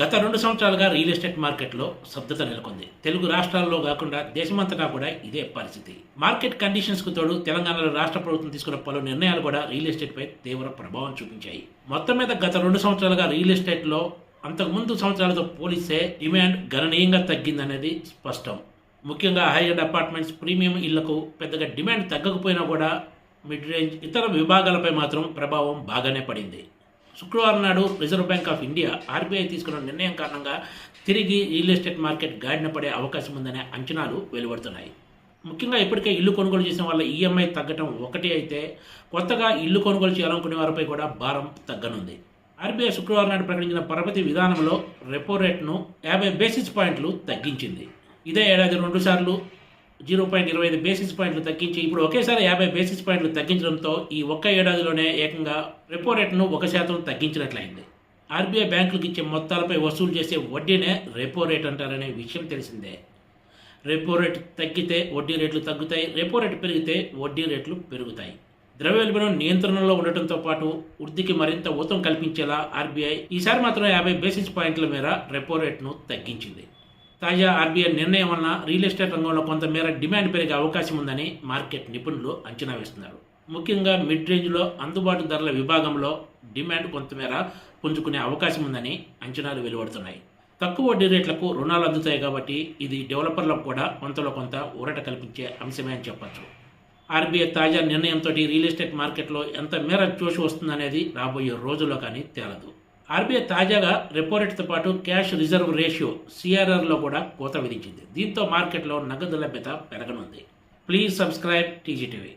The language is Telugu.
గత రెండు సంవత్సరాలుగా రియల్ ఎస్టేట్ మార్కెట్లో శబ్దత నెలకొంది. తెలుగు రాష్ట్రాల్లో కాకుండా దేశమంతటా కూడా ఇదే పరిస్థితి. మార్కెట్ కండిషన్స్కు తోడు తెలంగాణలో రాష్ట్ర ప్రభుత్వం తీసుకున్న పలు నిర్ణయాలు కూడా రియల్ ఎస్టేట్పై తీవ్ర ప్రభావం చూపించాయి. మొత్తం మీద గత రెండు సంవత్సరాలుగా రియల్ ఎస్టేట్లో అంతకుముందు సంవత్సరాలతో పోలిస్తే డిమాండ్ గణనీయంగా తగ్గిందనేది స్పష్టం. ముఖ్యంగా హై అండ్ అపార్ట్మెంట్స్ ప్రీమియం ఇళ్ళకు పెద్దగా డిమాండ్ తగ్గకపోయినా కూడా మిడ్ రేంజ్ ఇతర విభాగాలపై మాత్రం ప్రభావం బాగానే పడింది. శుక్రవారం నాడు Reserve Bank of India RBI తీసుకున్న నిర్ణయం కారణంగా తిరిగి రియల్ ఎస్టేట్ మార్కెట్ గాడిన పడే అవకాశం ఉందనే అంచనాలు వెలువడుతున్నాయి. ముఖ్యంగా ఇప్పటికే ఇల్లు కొనుగోలు చేసిన వాళ్ళ ఈఎంఐ తగ్గటం ఒకటి అయితే కొత్తగా ఇల్లు కొనుగోలు చేయాలనుకునే వారిపై కూడా భారం తగ్గనుంది. ఆర్బీఐ శుక్రవారం నాడు ప్రకటించిన పరపతి విధానంలో రెపో రేట్ను యాభై బేసిస్ పాయింట్లు తగ్గించింది. ఇదే ఏడాది రెండు సార్లు జీరో పాయింట్ ఇరవై ఐదు బేసిస్ పాయింట్లు తగ్గించి ఇప్పుడు ఒకేసారి యాభై బేసిస్ పాయింట్లు తగ్గించడంతో ఈ ఒక్క ఏడాదిలోనే ఏకంగా రెపో రేటును ఒక శాతం తగ్గించినట్లయింది. ఆర్బీఐ బ్యాంకులకు ఇచ్చే మొత్తాలపై వసూలు చేసే వడ్డీనే రెపో రేట్ అంటారనే విషయం తెలిసిందే. రెపో రేటు తగ్గితే వడ్డీ రేట్లు తగ్గుతాయి రెపో రేటు పెరిగితే వడ్డీ రేట్లు పెరుగుతాయి. ద్రవ్యోల్బణం నియంత్రణలో ఉండటంతో పాటు వృద్ధికి మరింత ఊతం కల్పించేలా ఆర్బీఐ ఈసారి మాత్రం యాభై బేసిస్ పాయింట్ల మేర రెపో రేట్ను తగ్గించింది. తాజా ఆర్బీఐ నిర్ణయం వలన రియల్ ఎస్టేట్ రంగంలో కొంతమేర డిమాండ్ పెరిగే అవకాశం ఉందని మార్కెట్ నిపుణులు అంచనా వేస్తున్నారు. ముఖ్యంగా మిడ్ రేంజ్లో అందుబాటు ధరల విభాగంలో డిమాండ్ కొంతమేర పుంజుకునే అవకాశం ఉందని అంచనాలు వెలువడుతున్నాయి. తక్కువ వడ్డీ రేట్లకు రుణాలు అందుతాయి కాబట్టి ఇది డెవలపర్లకు కూడా కొంతలో కొంత ఊరట కల్పించే అంశమే అని చెప్పొచ్చు. ఆర్బీఐ తాజా నిర్ణయంతో రియల్ ఎస్టేట్ మార్కెట్లో ఎంత మేర జోషి వస్తుందనేది రాబోయే రోజుల్లో కానీ తేలదు. ఆర్బీఐ తాజాగా రెపో రేటుతో పాటు క్యాష్ రిజర్వ్ రేషియో సిఆర్ఆర్లో కూడా కోత విధించింది. దీంతో మార్కెట్లో నగదు లభ్యత పెరగనుంది. Please subscribe TGTV